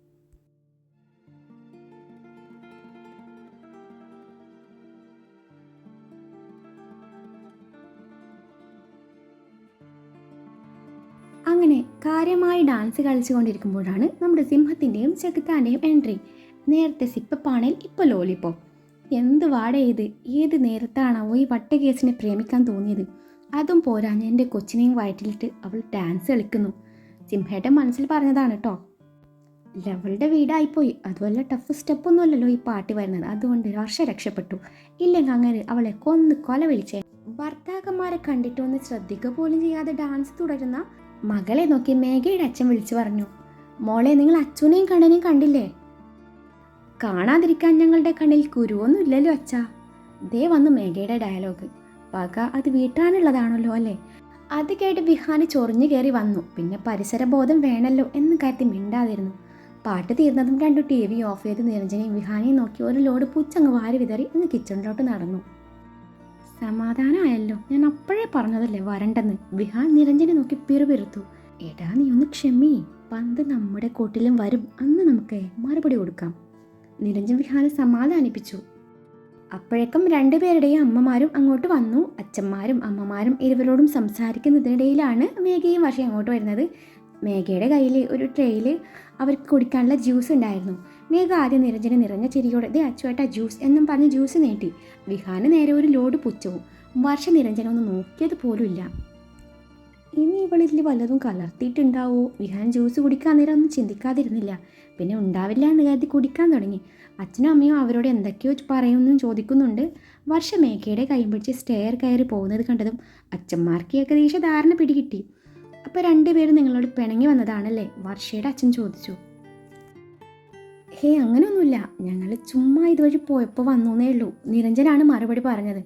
കാര്യമായി ഡാൻസ് കളിച്ചുകൊണ്ടിരിക്കുമ്പോഴാണ് നമ്മുടെ സിംഹത്തിന്റെയും ചെകുത്താന്റെയും എൻട്രി നേരത്തെ സിപ്പപ്പാണേൽ ഇപ്പോൾ ലോലിപ്പോ എന്ത് വാട ഇത്? ഏത് നേരത്താണാവോ ഈ വട്ടകേസിനെ പ്രേമിക്കാൻ തോന്നിയത്? അതും പോരാഞ്ഞ എന്റെ കൊച്ചിനെയും വയറ്റിലിട്ട് അവൾ ഡാൻസ് കളിക്കുന്നു. സിംഹയുടെ മനസ്സിൽ പറഞ്ഞതാണ് കേട്ടോ ലവളുടെ വീടായിപ്പോയി. അതുമല്ല ടഫ് സ്റ്റെപ്പൊന്നുമല്ലല്ലോ ഈ പാട്ട് വരുന്നത്. അതുകൊണ്ട് വർഷ രക്ഷപ്പെട്ടു. ഇല്ലെങ്കിൽ അങ്ങനെ അവളെ കൊന്ന് കൊല വിളിച്ചേ ഭർത്താക്കന്മാരെ കണ്ടിട്ടൊന്ന് ശ്രദ്ധിക്കുക പോലും ചെയ്യാതെ ഡാൻസ് തുടരുന്ന മകളെ നോക്കി മേഘയുടെ അച്ഛൻ വിളിച്ചു പറഞ്ഞു മോളെ നിങ്ങൾ അച്ഛനെയും കണ്ണനെയും കണ്ടില്ലേ? കാണാതിരിക്കാൻ ഞങ്ങളുടെ കണ്ണിൽ കുരുവൊന്നും ഇല്ലല്ലോ അച്ഛാ. ദേ വന്നു മേഘയുടെ ഡയലോഗ് പക അത് വീട്ടാനുള്ളതാണല്ലോ അല്ലേ? അത് കേട്ട് വിഹാന് ചൊറിഞ്ഞു കയറി വന്നു പിന്നെ പരിസര ബോധം വേണമല്ലോ എന്ന് കരുതി മിണ്ടാതിരുന്നു. പാട്ട് തീർന്നതും രണ്ടു ടി വി ഓഫ് ചെയ്ത് നിരഞ്ജനെയും വിഹാനെയും നോക്കി ഒരു ലോഡ് പുച്ചങ്ങ് വാരി വിതറി ഇന്ന് കിച്ചണിലോട്ട് നടന്നു. സമാധാനമായല്ലോ ഞാൻ അപ്പോഴേ പറഞ്ഞതല്ലേ വരണ്ടെന്ന്. വിഹാൻ നിരഞ്ജനെ നോക്കി പിറുപിറുത്തു. എടാ നീ ഒന്ന് ക്ഷമി. പന്ത് നമ്മുടെ കോട്ടിലും വരും. അന്ന് നമുക്ക് മറുപടി കൊടുക്കാം. നിരഞ്ജൻ വിഹാനെ സമാധാനിപ്പിച്ചു. അപ്പോഴേക്കും രണ്ടുപേരുടെയും അമ്മമാരും അങ്ങോട്ട് വന്നു. അച്ഛന്മാരും അമ്മമാരും ഇരുവരോടും സംസാരിക്കുന്നതിനിടയിലാണ് മേഘയും വർഷയും അങ്ങോട്ട് വരുന്നത്. മേഘയുടെ കയ്യിൽ ഒരു ട്രെയിൽ അവർക്ക് കുടിക്കാനുള്ള ജ്യൂസ് ഉണ്ടായിരുന്നു. മേഘ ആദ്യം നിരഞ്ജന നിറഞ്ഞ ചിരിയോടെ ദേ അച്ചുവേട്ട ജ്യൂസ് എന്നും പറഞ്ഞ് ജ്യൂസ് നീട്ടി. വിഹാന് നേരെ ഒരു ലോഡ് പുച്ചവും വർഷ നിരഞ്ജന ഒന്ന് നോക്കിയത് പോലുമില്ല ഇനി ഇവളിതിൽ വല്ലതും കലർത്തിയിട്ടുണ്ടാവോ? വിഹാൻ ജ്യൂസ് കുടിക്കാൻ നേരം ഒന്നും ചിന്തിക്കാതിരുന്നില്ല. പിന്നെ ഉണ്ടാവില്ല എന്ന് കരുതി കുടിക്കാൻ തുടങ്ങി. അച്ഛനും അമ്മയും അവരോട് എന്തൊക്കെയോ പറയുമെന്നും ചോദിക്കുന്നുണ്ട്. വർഷ മേഘയുടെ കൈ പിടിച്ച് സ്റ്റെയർ കയറി പോകുന്നത് കണ്ടതും അച്ഛന്മാർക്ക് ഏകദേശം ധാരണ പിടികിട്ടി. അപ്പോൾ രണ്ടുപേരും നിങ്ങളോട് പിണങ്ങി വന്നതാണല്ലേ? വർഷയുടെ അച്ഛൻ ചോദിച്ചു. ഹേ അങ്ങനെയൊന്നുമില്ല ഞങ്ങൾ ചുമ്മാ ഇതുവഴി പോയപ്പോൾ വന്നേ ഉള്ളൂ. നിരഞ്ജനാണ് മറുപടി പറഞ്ഞത്.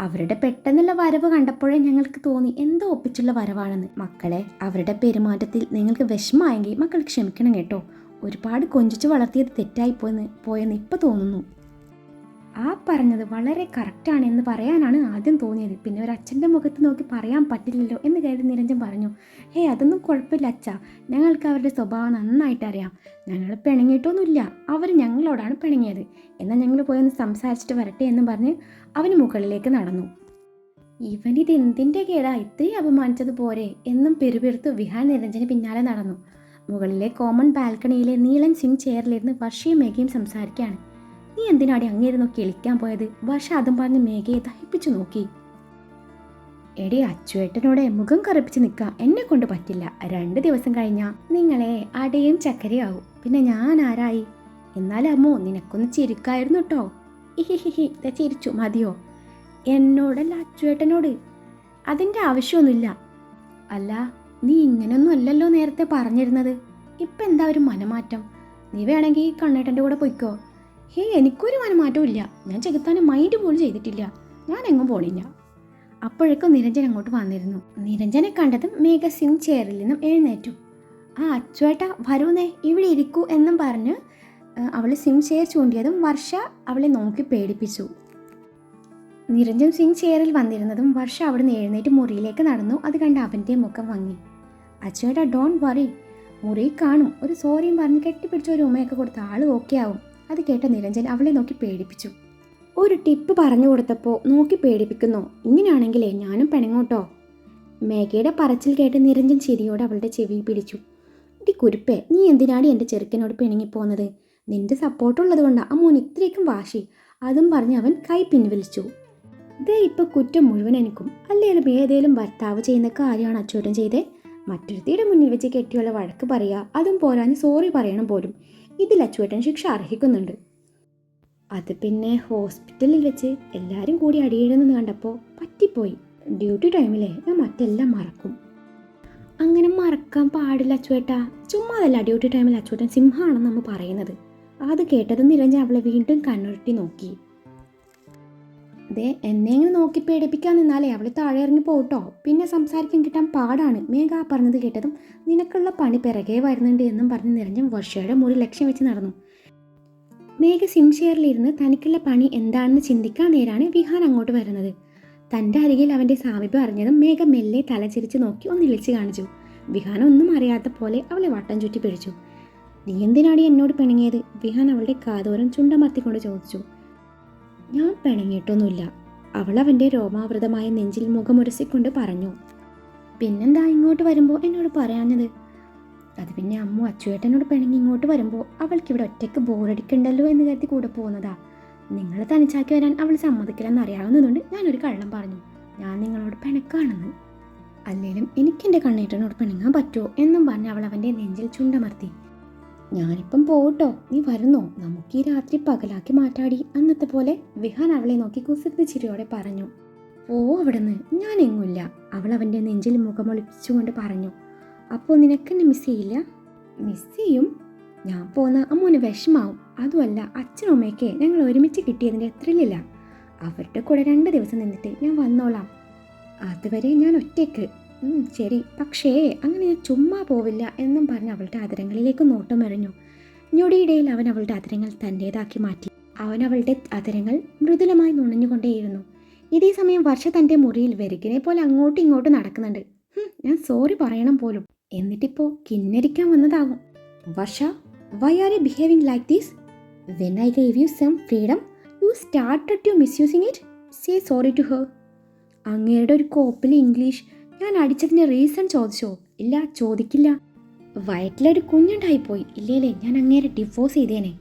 അവരുടെ പെട്ടെന്നുള്ള വരവ് കണ്ടപ്പോഴേ ഞങ്ങൾക്ക് തോന്നി എന്തോ ഒപ്പിച്ചുള്ള വരവാണെന്ന്. മക്കളെ അവരുടെ പെരുമാറ്റത്തിൽ നിങ്ങൾക്ക് വിഷമമായെങ്കിൽ മക്കൾ ക്ഷമിക്കണം കേട്ടോ. ഒരുപാട് കൊഞ്ചിച്ച് വളർത്തിയത് തെറ്റായി പോയെന്ന് പോയെന്ന് ഇപ്പോൾ തോന്നുന്നു. ആ പറഞ്ഞത് വളരെ കറക്റ്റാണ് എന്ന് പറയാനാണ് ആദ്യം തോന്നിയത്. പിന്നെ ഒരു അച്ഛന്റെ മുഖത്ത് നോക്കി പറയാൻ പറ്റില്ലല്ലോ എന്ന് കരുതി നിരഞ്ജൻ പറഞ്ഞു ഹേ അതൊന്നും കുഴപ്പമില്ല അച്ഛാ. ഞങ്ങൾക്ക് അവരുടെ സ്വഭാവം നന്നായിട്ട് അറിയാം. ഞങ്ങൾ പിണങ്ങിയിട്ടൊന്നുമില്ല. അവർ ഞങ്ങളോടാണ് പിണങ്ങിയത്. എന്നാൽ ഞങ്ങൾ പോയി ഒന്ന് സംസാരിച്ചിട്ട് വരട്ടെ എന്ന് പറഞ്ഞ് അവന് മുകളിലേക്ക് നടന്നു. ഇവനിത് എന്തിന്റെ കേടാ? ഇത്രയും അപമാനിച്ചത് പോരെ എന്നും പെരുപെരുത്ത് വിഹാൻ നിരഞ്ജന് പിന്നാലെ നടന്നു. മുകളിലെ കോമൺ ബാൽക്കണിയിലെ നീലൻ സിംഗ് ചെയറിലിരുന്ന് വർഷയും മേഘയും സംസാരിക്കുകയാണ്. നീ എന്തിനാടി അങ്ങേരുന്നു കിളിക്കാൻ പോയത്? വർഷ അതും പറഞ്ഞ് മേഘയെ ദഹിപ്പിച്ചു നോക്കി. എടി അച്ചുവേട്ടനോടെ മുഖം കറുപ്പിച്ച് നിൽക്കുക എന്നെ കൊണ്ട് പറ്റില്ല. രണ്ട് ദിവസം കഴിഞ്ഞാൽ നിങ്ങളെ അടയും ചക്കരയാവും. പിന്നെ ഞാൻ ആരായി? എന്നാലും അമ്മോ നിനക്കൊന്ന് ചിരിക്കായിരുന്നു കേട്ടോ ഇഹിഹിഹി ചിരിച്ചു. മതിയോ? എന്നോടല്ല അച്ചുവേട്ടനോട്? അതിന്റെ ആവശ്യമൊന്നുമില്ല. അല്ല നീ ഇങ്ങനെയൊന്നും അല്ലല്ലോ നേരത്തെ പറഞ്ഞിരുന്നത്. ഇപ്പം എന്താ ഒരു മനമാറ്റം? നീ വേണമെങ്കിൽ കണ്ണേട്ടന്റെ കൂടെ പൊയ്ക്കോ. ഹേ എനിക്കൊരു മനമാറ്റവും ഇല്ല. ഞാൻ ചെകുത്താനെ മൈൻഡ് പോലും ചെയ്തിട്ടില്ല. ഞാൻ എങ്ങും പോണില്ല. അപ്പോഴേക്കും നിരഞ്ജൻ അങ്ങോട്ട് വന്നിരുന്നു. നിരഞ്ജനെ കണ്ടതും മേഘ സിംഗ് ചെയറിൽ നിന്നും എഴുന്നേറ്റു. ആ അച്ചുവേട്ട വരൂന്നേ ഇവിടെ ഇരിക്കൂ എന്നും പറഞ്ഞ് അവൾ സിംഗ് ചെയർ ചൂണ്ടിയതും വർഷ അവളെ നോക്കി പേടിപ്പിച്ചു. നിരഞ്ജൻ സിംഗ് ചെയറിൽ വന്നിരുന്നതും വർഷ അവിടുന്ന് എഴുന്നേറ്റ് മുറിയിലേക്ക് നടന്നു. അത് കണ്ട് അവന്റെ മുഖം വാങ്ങി അച്ചുവേട്ട ഡോണ്ട് വറി മുറി കാണും. ഒരു സോറിയും പറഞ്ഞ് കെട്ടിപ്പിടിച്ച ഒരു ഉമ്മയൊക്കെ കൊടുത്ത ആൾ ഓക്കെ ആവും. അത് കേട്ട നിരഞ്ജൻ അവളെ നോക്കി പേടിപ്പിച്ചു. ഒരു ടിപ്പ് പറഞ്ഞു കൊടുത്തപ്പോൾ നോക്കി പേടിപ്പിക്കുന്നോ. ഇങ്ങനെയാണെങ്കിലേ ഞാനും പെണങ്ങോട്ടോ. മേഘയുടെ പറച്ചിൽ കേട്ട് നിരഞ്ജൻ ചിരിയോടെ അവളുടെ ചെവി പിടിച്ചു. ഇടി കുരുപ്പേ നീ എന്തിനാടി എന്റെ ചെറുക്കനോട് പിണങ്ങിപ്പോന്നത്? നിന്റെ സപ്പോർട്ടുള്ളത് കൊണ്ടാണ് അമ്മോൻ ഇത്രയ്ക്കും വാശി. അതും പറഞ്ഞ് അവൻ കൈ പിൻവലിച്ചു. ദേ ഇപ്പം കുറ്റം മുഴുവൻ എനിക്കും. അല്ലേലും ഏതേലും ഭർത്താവ് ചെയ്യുന്ന കാര്യമാണ് അച്ചോട്ടൻ ചെയ്തേ? മറ്റൊരുത്തിയുടെ മുന്നിൽ വെച്ച് കെട്ടിയുള്ള വഴക്ക് പറയുക അതും പോരാഞ്ഞ് സോറി പറയണം പോലും. ഇതിൽ അച്ചുവേട്ടൻ ശിക്ഷ അർഹിക്കുന്നുണ്ട്. അത് പിന്നെ ഹോസ്പിറ്റലിൽ വെച്ച് എല്ലാവരും കൂടി അടിയിടുന്നത് കണ്ടപ്പോൾ പറ്റിപ്പോയി. ഡ്യൂട്ടി ടൈമിലെ ഞാൻ മറ്റെല്ലാം മറക്കും. അങ്ങനെ മറക്കാൻ പാടില്ല അച്ചുവേട്ടാ. ചുമ്മാതല്ല ഡ്യൂട്ടി ടൈമിൽ അച്ചുവേട്ടൻ സിംഹമാണെന്ന് നമ്മൾ പറയുന്നത്. അത് കേട്ടത് നിരഞ്ജൻ അവളെ വീണ്ടും കണ്ണുരുട്ടി നോക്കി. ദേ എന്നെ നോക്കി പേടിപ്പിക്കാൻ നിന്നാലേ അവൾ താഴെ ഇറങ്ങി പോട്ടോ പിന്നെ സംസാരിക്കാൻ കിട്ടാൻ പാടാണ്. മേഘ പറഞ്ഞത് കേട്ടതും നിനക്കുള്ള പണി പിറകെ വരുന്നുണ്ട് എന്നും പറഞ്ഞ് നിരഞ്ജൻ വർഷയുടെ മുറി ലക്ഷ്യം വെച്ച് നടന്നു. മേഘ സിംഷെയറിലിരുന്ന് തനിക്കുള്ള പണി എന്താണെന്ന് ചിന്തിക്കാൻ നേരാണ് വിഹാൻ അങ്ങോട്ട് വരുന്നത്. തന്റെ അരികിൽ അവന്റെ സാമീപ്യം അറിഞ്ഞതും മേഘ മെല്ലെ തലചിരിച്ച് നോക്കി ഒന്ന് ഇളിച്ച് കാണിച്ചു. വിഹാൻ ഒന്നും അറിയാത്ത പോലെ അവളെ വട്ടം ചുറ്റി പിടിച്ചു. നീ എന്തിനാണ് എന്നോട് പിണങ്ങിയത്? വിഹാൻ അവളുടെ കാതോരം ചുണ്ടമർത്തിക്കൊണ്ട് ചോദിച്ചു. ഞാൻ പിണങ്ങിയിട്ടൊന്നുമില്ല. അവൾ അവന്റെ രോമാവൃതമായ നെഞ്ചിൽ മുഖമുരസിക്കൊണ്ട് പറഞ്ഞു പിന്നെന്താ ഇങ്ങോട്ട് വരുമ്പോൾ എന്നോട് പറയാഞ്ഞത്? അത് പിന്നെ അമ്മു അച്ചുവേട്ടനോട് പിണങ്ങി ഇങ്ങോട്ട് വരുമ്പോൾ അവൾക്കിവിടെ ഒറ്റയ്ക്ക് ബോറടിക്കണ്ടല്ലോ എന്ന് കരുതി കൂടെ പോകുന്നതാ. നിങ്ങളെ തനിച്ചാക്കി വരാൻ അവൾ സമ്മതിക്കില്ലെന്ന് അറിയാവുന്നതുകൊണ്ട് ഞാനൊരു കള്ളം പറഞ്ഞു. ഞാൻ നിങ്ങളോട് പിണക്കാണെന്ന്. അല്ലേലും എനിക്കെന്റെ കണ്ണേട്ടനോട് പിണങ്ങാൻ പറ്റുമോ എന്നും പറഞ്ഞ് അവൾ അവന്റെ നെഞ്ചിൽ ചുണ്ടമർത്തി. ഞാനിപ്പം പോകട്ടോ നീ വരുന്നോ? നമുക്ക് ഈ രാത്രി പകലാക്കി മാറ്റാടി. അന്നത്തെ പോലെ വിഹാൻ അവളെ നോക്കി കുസൃതി ചിരിയോടെ പറഞ്ഞു. ഓ അവിടുന്ന്. ഞാൻ എങ്ങുമില്ല അവൾ അവന്റെ നെഞ്ചിൽ മുഖമൊളിപ്പിച്ചുകൊണ്ട് പറഞ്ഞു. അപ്പോൾ നിനക്കെന്നെ മിസ് ചെയ്യില്ല? മിസ് ചെയ്യും. ഞാൻ പോന്ന അമ്മൂന് വിഷമാവും. അതുമല്ല അച്ഛനും അമ്മയൊക്കെ ഞങ്ങൾ ഒരുമിച്ച് കിട്ടിയതിന്റെ ത്രില്ലില്ല അവരുടെ കൂടെ രണ്ട് ദിവസം നിന്നിട്ട് ഞാൻ വന്നോളാം. അതുവരെ ഞാൻ ഒറ്റയ്ക്ക്. ശരി. പക്ഷേ അങ്ങനെ ഞാൻ ചുമ്മാ പോവില്ല എന്നും പറഞ്ഞ് അവളുടെ അതിരങ്ങളിലേക്ക് നോട്ടം എറിഞ്ഞു. ഞൊടിയിടയിൽ അവൻ അവളുടെ അതിരങ്ങൾ തന്റേതാക്കി മാറ്റി. അവൻ അവളുടെ അതിരങ്ങൾ മൃദുലമായി നുണഞ്ഞുകൊണ്ടേയിരുന്നു. ഇതേ സമയം വർഷ തന്റെ മുറിയിൽ വെരുകിനെ പോലെ അങ്ങോട്ടും ഇങ്ങോട്ടും നടക്കുന്നുണ്ട്. ഞാൻ സോറി പറയണം പോലും. എന്നിട്ടിപ്പോൾ കിന്നരിക്കാൻ വന്നതാകും. Varsha why are you behaving like these when I gave you some freedom you started to misusing it say sorry to her അങ്ങയുടെ ഒരു കോപ്പിൽ ഇംഗ്ലീഷ് ഞാൻ അടിച്ചതിന് റീസൺ ചോദിച്ചോ? ഇല്ല ചോദിക്കില്ല. വയറ്റിലൊരു കുഞ്ഞുണ്ടായിപ്പോയി. ഇല്ലേലേ ഞാൻ അങ്ങേരെ ഡിവോഴ്സ് ചെയ്തേനെ.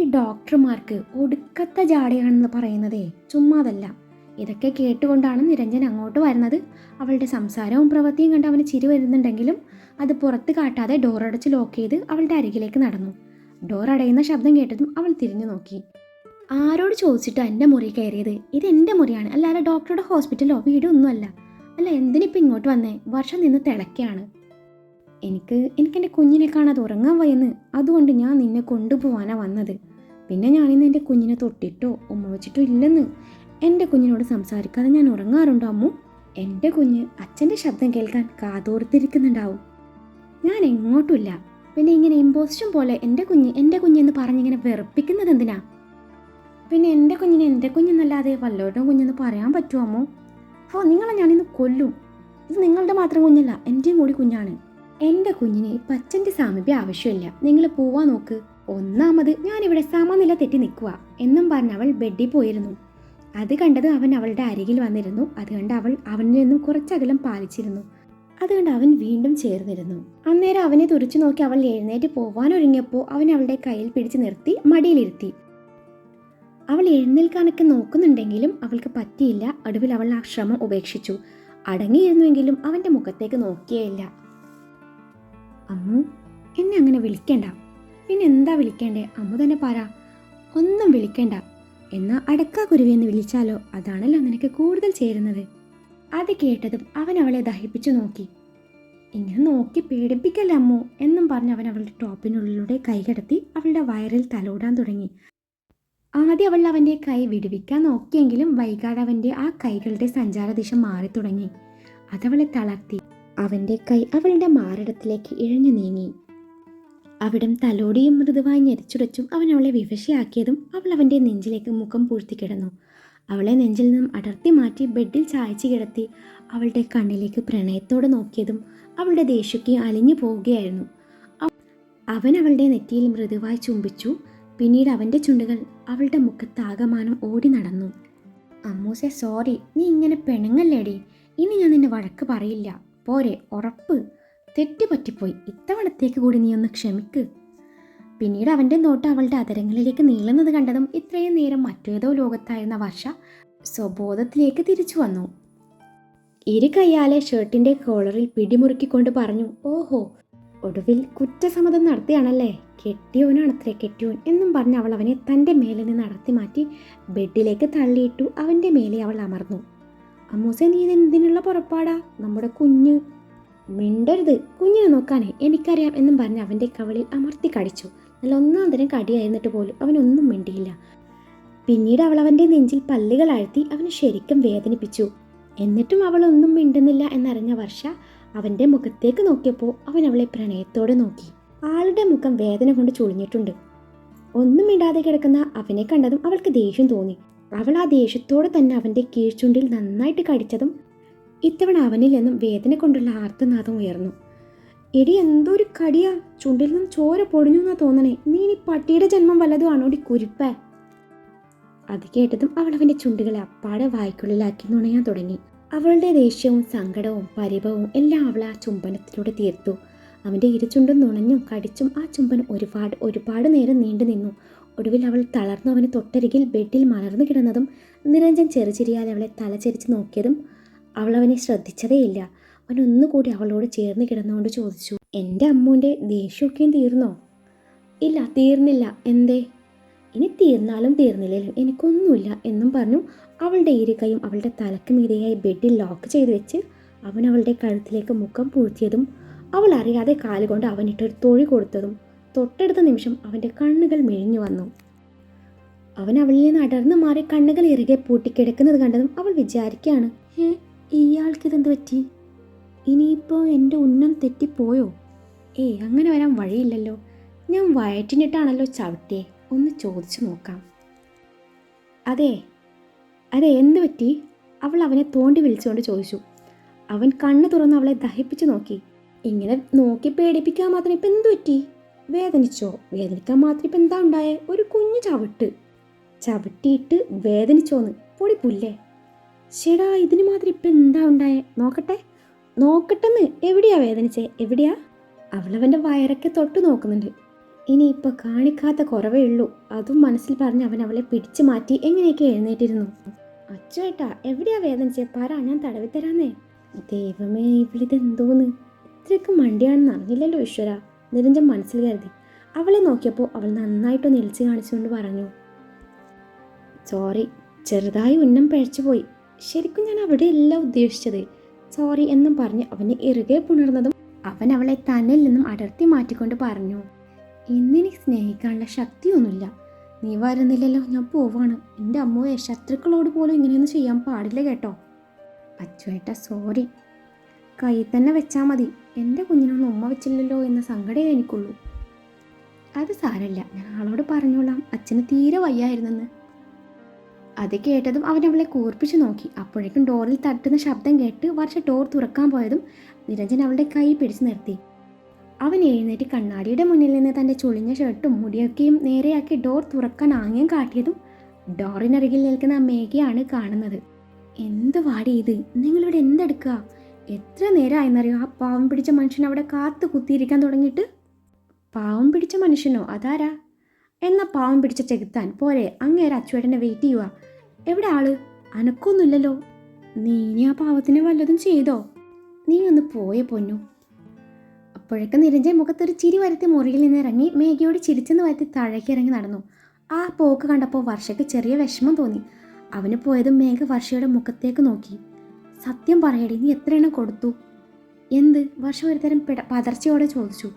ഈ ഡോക്ടർമാർക്ക് ഒടുക്കത്ത ജാടയാണെന്ന് പറയുന്നതേ ചുമ്മാതല്ല. ഇതൊക്കെ കേട്ടുകൊണ്ടാണ് നിരഞ്ജൻ അങ്ങോട്ട് വരുന്നത്. അവളുടെ സംസാരവും പ്രവൃത്തിയും കണ്ട് അവന് ചിരി വരുന്നുണ്ടെങ്കിലും അത് പുറത്ത് കാട്ടാതെ ഡോറടച്ച് ലോക്ക് ചെയ്ത് അവളുടെ അരികിലേക്ക് നടന്നു. ഡോർ അടയുന്ന ശബ്ദം കേട്ടതും അവൾ തിരിഞ്ഞു നോക്കി. ആരോട് ചോദിച്ചിട്ടാണ് എന്റെ മുറി കയറിയത്? ഇത് എന്റെ മുറിയാണ്. അല്ലാതെ ഡോക്ടറുടെ ഹോസ്പിറ്റലോ വീടോ ഒന്നുമല്ല അല്ല എന്തിനിപ്പോൾ ഇങ്ങോട്ട് വന്നേ? വർഷം നിന്ന് തിളക്കാണ് എനിക്ക് എനിക്ക് എന്റെ കുഞ്ഞിനെ കാണാതെ ഉറങ്ങാൻ വയ്യെന്ന് അതുകൊണ്ട് ഞാൻ നിന്നെ കൊണ്ടുപോകാനാ വന്നത്. പിന്നെ ഞാനിന്ന് എന്റെ കുഞ്ഞിനെ തൊട്ടിട്ടോ ഉമ്മ വെച്ചിട്ടോ ഇല്ലെന്ന് എന്റെ കുഞ്ഞിനോട് സംസാരിക്കാതെ ഞാൻ ഉറങ്ങാറുണ്ടോ അമ്മു? എന്റെ കുഞ്ഞ് അച്ഛന്റെ ശബ്ദം കേൾക്കാൻ കാതോർത്തിരിക്കുന്നുണ്ടാവും. ഞാൻ എങ്ങോട്ടുമില്ല. പിന്നെ ഇങ്ങനെ ഇമ്പോസ്റ്റും പോലെ എന്റെ കുഞ്ഞ് എന്റെ കുഞ്ഞെന്ന് പറഞ്ഞിങ്ങനെ വെറുപ്പിക്കുന്നത് എന്തിനാ? പിന്നെ എന്റെ കുഞ്ഞിനെ എന്റെ കുഞ്ഞെന്നല്ലാതെ വല്ലവരുടെ കുഞ്ഞെന്ന് പറയാൻ പറ്റുമോ അമ്മോ? ഓ നിങ്ങളെ ഞാനിന്ന് കൊല്ലും. ഇത് നിങ്ങളുടെ മാത്രം കുഞ്ഞല്ല എന്റെയും കൂടി കുഞ്ഞാണ്. എന്റെ കുഞ്ഞിന് ഇപ്പം അച്ഛന്റെ സാമീപ്യം ആവശ്യമില്ല. നിങ്ങൾ പോവാൻ നോക്ക്. ഒന്നാമത് ഞാനിവിടെ സമനില തെറ്റി നിൽക്കുക എന്നും പറഞ്ഞ് അവൾ ബെഡിൽ പോയിരുന്നു. അത് കണ്ടത് അവൻ അവളുടെ അരികിൽ വന്നിരുന്നു. അതുകൊണ്ട് കണ്ട് അവൾ അവനിൽ നിന്നും കുറച്ചകലം പാലിച്ചിരുന്നു. അതുകൊണ്ട് അവൻ വീണ്ടും ചേർന്നിരുന്നു. അന്നേരം അവനെ തുറച്ചു നോക്കി അവൾ എഴുന്നേറ്റ് പോവാൻ ഒരുങ്ങിയപ്പോൾ അവൻ അവളുടെ കയ്യിൽ പിടിച്ചു നിർത്തി മടിയിലിരുത്തി. അവൾ എഴുന്നേൽക്കാനൊക്കെ നോക്കുന്നുണ്ടെങ്കിലും അവൾക്ക് പറ്റിയില്ല. ഒടുവിൽ അവൾ ആ ശ്രമം ഉപേക്ഷിച്ചു. അടങ്ങിയിരുന്നുവെങ്കിലും അവന്റെ മുഖത്തേക്ക് നോക്കിയേയില്ല. അമ്മു എന്നെ അങ്ങനെ വിളിക്കണ്ട. പിന്നെ എന്താ വിളിക്കേണ്ടേ? അമ്മു തന്നെ പറ. ഒന്നും വിളിക്കണ്ട. എന്നാ അടക്കാ കുരുവി എന്ന് വിളിച്ചാലോ? അതാണല്ലോ നിനക്ക് കൂടുതൽ ചേരുന്നത്. അത് കേട്ടതും അവൻ അവളെ ദഹിപ്പിച്ചു നോക്കി. ഇങ്ങനെ നോക്കി പേടിപ്പിക്കല്ല അമ്മു? എന്നും പറഞ്ഞ് അവൻ അവളുടെ ടോപ്പിനുള്ളിലൂടെ കൈകടത്തി അവളുടെ വയറിൽ തലോടാൻ തുടങ്ങി. ആദ്യം അവൾ അവന്റെ കൈ വിടുവിക്കാൻ നോക്കിയെങ്കിലും വൈകാതെ അവന്റെ ആ കൈകളുടെ സഞ്ചാരദിശ മാറി തുടങ്ങി. അതവളെ തളർത്തി. അവന്റെ കൈ അവളുടെ മാറിടത്തിലേക്ക് ഇഴഞ്ഞു നീങ്ങി. അവിടം തലോടിയും മൃദുവായി ഞെരിച്ചുടച്ചും അവൻ അവളെ വിവശയാക്കിയതും അവൾ അവന്റെ നെഞ്ചിലേക്ക് മുഖം പൂഴ്ത്തി കിടന്നു. അവളെ നെഞ്ചിൽ നിന്നും അടർത്തി മാറ്റി ബെഡിൽ ചായച്ചു കിടത്തി അവളുടെ കണ്ണിലേക്ക് പ്രണയത്തോടെ നോക്കിയതും അവളുടെ ദേഷ്യക്ക് അലിഞ്ഞു പോവുകയായിരുന്നു. അവൻ അവളുടെ നെറ്റിയിൽ മൃദുവായി ചുംബിച്ചു. പിന്നീട് അവന്റെ ചുണ്ടുകൾ അവളുടെ മുഖത്ത് ആകമാനം ഓടി നടന്നു. അമ്മൂസെ സോറി നീ ഇങ്ങനെ പെണുങ്ങല്ലേടി ഇനി ഞാൻ നിന്നെ വഴക്ക് പറയില്ല. പോരെ ഉറപ്പ്. തെറ്റ് പറ്റിപ്പോയി. ഇത്തവണത്തേക്ക് കൂടി നീ ഒന്ന് ക്ഷമിക്ക്. പിന്നീട് അവന്റെ നോട്ട് അവളുടെ അതരങ്ങളിലേക്ക് നീളുന്നത് കണ്ടതും ഇത്രയും നേരം മറ്റേതോ ലോകത്തായിരുന്ന വർഷ സ്വബോധത്തിലേക്ക് തിരിച്ചു വന്നു. ഇരു കയ്യാലെ ഷർട്ടിന്റെ കോളറിൽ പിടിമുറുക്കിക്കൊണ്ട് പറഞ്ഞു ഓഹോ ഒടുവിൽ കുറ്റസമ്മതം നടത്തിയാണല്ലേ? കെട്ടിയോനാണത്രേ കെട്ടിയോൻ എന്നും പറഞ്ഞ് അവൾ അവനെ തന്റെ മേലെ നിന്ന് നടത്തി മാറ്റി ബെഡിലേക്ക് തള്ളിയിട്ടു അവന്റെ മേലെ അവൾ അമർന്നു. അമ്മൂസെ നീ എന്തിനുള്ള പുറപ്പാടാ? നമ്മുടെ കുഞ്ഞ്. മിണ്ടരുത് കുഞ്ഞിനെ നോക്കാനേ എനിക്കറിയാം എന്നും പറഞ്ഞ് അവന്റെ കവളിൽ അമർത്തി കടിച്ചു. നല്ല ഒന്നാം തരം കടിയായിരുന്നിട്ട് പോലും അവനൊന്നും മിണ്ടിയില്ല. പിന്നീട് അവൾ അവന്റെ നെഞ്ചിൽ പല്ലുകൾ അഴ്ത്തി അവനെ ശരിക്കും വേദനിപ്പിച്ചു. എന്നിട്ടും അവൾ ഒന്നും മിണ്ടുന്നില്ല എന്നറിഞ്ഞ വർഷ അവന്റെ മുഖത്തേക്ക് നോക്കിയപ്പോൾ അവൻ അവളെ പ്രണയത്തോടെ നോക്കി. ആളുടെ മുഖം വേദന കൊണ്ട് ചുളിഞ്ഞിട്ടുണ്ട്. ഒന്നും ഇടാതെ കിടക്കുന്ന അവനെ കണ്ടതും അവൾക്ക് ദേഷ്യം തോന്നി. അവൾ ആ ദേഷ്യത്തോടെ തന്നെ അവന്റെ കീഴ്ചുണ്ടിൽ നന്നായിട്ട് കടിച്ചതും ഇത്തവണ അവനിൽ നിന്നും വേദന കൊണ്ടുള്ള ആർത്തനാദം ഉയർന്നു. എടി എന്തോ ഒരു കടിയാ. ചുണ്ടിൽ നിന്നും ചോര പൊടിഞ്ഞു എന്നാ തോന്നണേ. നീ ഇനി പട്ടിയുടെ ജന്മം വല്ലതും ആണോടി കുരുപ്പ? അത് കേട്ടതും അവൾ അവന്റെ ചുണ്ടുകളെ അപ്പാടെ വായ്ക്കുള്ളിലാക്കി നുണയാൻ തുടങ്ങി. അവളുടെ ദേഷ്യവും സങ്കടവും പരിഭവവും എല്ലാം അവൾ ആ ചുംബനത്തിലൂടെ തീർത്തു. അവന്റെ ഇരുചുണ്ടും നുണഞ്ഞും കടിച്ചും ആ ചുംബനം ഒരുപാട് ഒരുപാട് നേരം നീണ്ടു നിന്നു. ഒടുവിൽ അവൾ തളർന്നു അവന് തൊട്ടരികിൽ ബെഡിൽ മലർന്നു കിടന്നതും നിരഞ്ജൻ ചെറുചിരിയാൽ അവളെ തലചരിച്ച് നോക്കിയതും അവൾ അവനെ ശ്രദ്ധിച്ചതേയില്ല. അവൻ ഒന്നുകൂടി അവളോട് ചേർന്ന് കിടന്നുകൊണ്ട് ചോദിച്ചു എന്റെ അമ്മൂന്റെ ദേഷ്യമൊക്കെയും തീർന്നോ? ഇല്ല തീർന്നില്ല. എന്തേ? ഇനി തീർന്നാലും തീർന്നില്ലേലും എനിക്കൊന്നുമില്ല എന്നും പറഞ്ഞു അവളുടെ ഇരുകയും അവളുടെ തലക്ക് മീതയായി ബെഡിൽ ലോക്ക് ചെയ്ത് വെച്ച് അവൻ അവളുടെ കഴുത്തിലേക്ക് മുഖം പൂഴ്ത്തിയതും അവൾ അറിയാതെ കാലുകൊണ്ട് അവനിട്ടൊരു തൊഴി കൊടുത്തതും തൊട്ടടുത്ത നിമിഷം അവന്റെ കണ്ണുകൾ മെഴിഞ്ഞു വന്നു. അവൻ അവളിൽ നിന്ന് അടർന്നു മാറി കണ്ണുകൾ ഇറുകെ പൂട്ടിക്കിടക്കുന്നത് കണ്ടതും അവൾ വിചാരിക്കുകയാണ് ഏ ഇയാൾക്കിതെന്ത് പറ്റി? ഇനിയിപ്പോൾ എന്റെ ഉന്നം തെറ്റിപ്പോയോ? ഏ അങ്ങനെ വരാൻ വഴിയില്ലല്ലോ. ഞാൻ വയറ്റിനിട്ടാണല്ലോ ചവിട്ടിയെ. ഒന്ന് ചോദിച്ചു നോക്കാം. അതെ അതെ എന്ത് പറ്റി? അവൾ അവനെ തോണ്ടി വിളിച്ചുകൊണ്ട് ചോദിച്ചു. അവൻ കണ്ണു തുറന്ന് അവളെ ദഹിപ്പിച്ചു നോക്കി. ഇങ്ങനെ നോക്കി പേടിപ്പിക്കാൻ മാത്രം ഇപ്പം എന്ത് പറ്റി? വേദനിച്ചോ? വേദനിക്കാൻ മാത്രം ഇപ്പം എന്താ ഉണ്ടായേ? ഒരു കുഞ്ഞു ചവിട്ട്. ചവിട്ടിയിട്ട് വേദനിച്ചോന്ന് പൊടി പുല്ലേ ചേടാ ഇതിന് മാത്രം ഇപ്പം എന്താ ഉണ്ടായേ? നോക്കട്ടെ. നോക്കട്ടെന്ന് എവിടെയാ വേദനിച്ചേ? എവിടെയാ? അവളവന്റെ വയറൊക്കെ തൊട്ട് നോക്കുന്നുണ്ട്. ഇനിയിപ്പോൾ കാണിക്കാത്ത കുറവേ ഉള്ളൂ. അതും മനസ്സിൽ പറഞ്ഞ് അവൻ അവളെ പിടിച്ചു മാറ്റി എങ്ങനെയൊക്കെ എഴുന്നേറ്റിരുന്നു. അച്ചുവേട്ടാ എവിടെയാ വേദനിച്ചേ? പറ ഞാൻ തടവി തരാന്നേ. ദൈവമേ ഇവളിതെന്തോന്ന്? ഇത്രയൊക്കെ മണ്ടിയാണെന്ന് അറിഞ്ഞില്ലല്ലോ ഈശ്വര. നിരഞ്ജൻ മനസ്സിൽ കരുതി. അവളെ നോക്കിയപ്പോൾ അവൾ നന്നായിട്ടൊന്ന് ഇളിച്ച് കാണിച്ചുകൊണ്ട് പറഞ്ഞു. സോറി ചെറുതായി ഉന്നം പിഴച്ചുപോയി ശരിക്കും ഞാൻ അവിടെയല്ല ഉദ്ദേശിച്ചത്. സോറി എന്നും പറഞ്ഞ് അവനെ ഇറുകെ പുണർന്നതും അവൻ അവളെ തന്നിൽ നിന്നും അടർത്തി മാറ്റിക്കൊണ്ട് പറഞ്ഞു. ഇന്നെനിക്ക് സ്നേഹിക്കാനുള്ള ശക്തിയൊന്നുമില്ല. നീ വരുന്നില്ലല്ലോ ഞാൻ പോവാണ്. എന്റെ അമ്മയെ ശത്രുക്കളോട് പോലും ഇങ്ങനെയൊന്നും ചെയ്യാൻ പാടില്ല കേട്ടോ. അച്ചുവേട്ട സോറി കൈ തന്നെ വെച്ചാൽ മതി. എന്റെ കുഞ്ഞിനൊന്നും ഉമ്മ വെച്ചില്ലല്ലോ എന്ന സങ്കടമേ എനിക്കുള്ളൂ. അത് സാരമില്ല ഞാൻ ആളോട് പറഞ്ഞോളാം. അച്ഛന് തീരെ വയ്യായിരുന്നെന്ന്. അത് കേട്ടതും അവൻ അവളെ കൂർപ്പിച്ചു നോക്കി. അപ്പോഴേക്കും ഡോറിൽ തട്ടുന്ന ശബ്ദം കേട്ട് വർഷ ഡോർ തുറക്കാൻ പോയതും നിരഞ്ജൻ അവളുടെ കൈ പിടിച്ചു നിർത്തി. അവൻ എഴുന്നേറ്റ് കണ്ണാടിയുടെ മുന്നിൽ നിന്ന് തന്റെ ചുളിഞ്ഞ ഷർട്ടും മുടിയൊക്കെയും നേരെയാക്കി ഡോർ തുറക്കാൻ ആംഗ്യം കാട്ടിയതും ഡോറിനരികിൽ നിൽക്കുന്ന മേഘയാണ് കാണുന്നത്. എന്ത് വാടി ഇത്? നിങ്ങളിവിടെ എന്തെടുക്കുക? എത്ര നേരമായെന്നറിയോ ആ പാവം പിടിച്ച മനുഷ്യൻ അവിടെ കാത്തു കുത്തിയിരിക്കാൻ തുടങ്ങിയിട്ട്. പാവം പിടിച്ച മനുഷ്യനോ? അതാരാ? എന്ന പാവം പിടിച്ച ചെകുത്താൻ. പോരെ അങ്ങേരെ അച്ചുവേട്ടനെ വെയിറ്റ് ചെയ്യുക. എവിടെ ആൾ? അനക്കൊന്നുമില്ലല്ലോ. നീ ഇനി ആ പാവത്തിന് വല്ലതും ചെയ്തോ? നീ ഒന്ന് പോയേ പൊന്നു. അപ്പോഴൊക്കെ നിരഞ്ജൻ മുഖത്തൊരു ചിരി വരുത്തി മുറിയിൽ നിന്ന് ഇറങ്ങി മേഘയോട് ചിരിച്ചെന്ന് വരുത്തി താഴേക്ക് ഇറങ്ങി നടന്നു. ആ പോക്ക് കണ്ടപ്പോൾ വർഷയ്ക്ക് ചെറിയ വിഷമം തോന്നി. അവന് പോയതും മേഘ വർഷയുടെ മുഖത്തേക്ക് നോക്കി. സത്യം പറയടി നീ എത്ര കൊടുത്തു? എന്ത്? വർഷ ഒരു തരം പിട പതർച്ചയോടെ ചോദിച്ചു.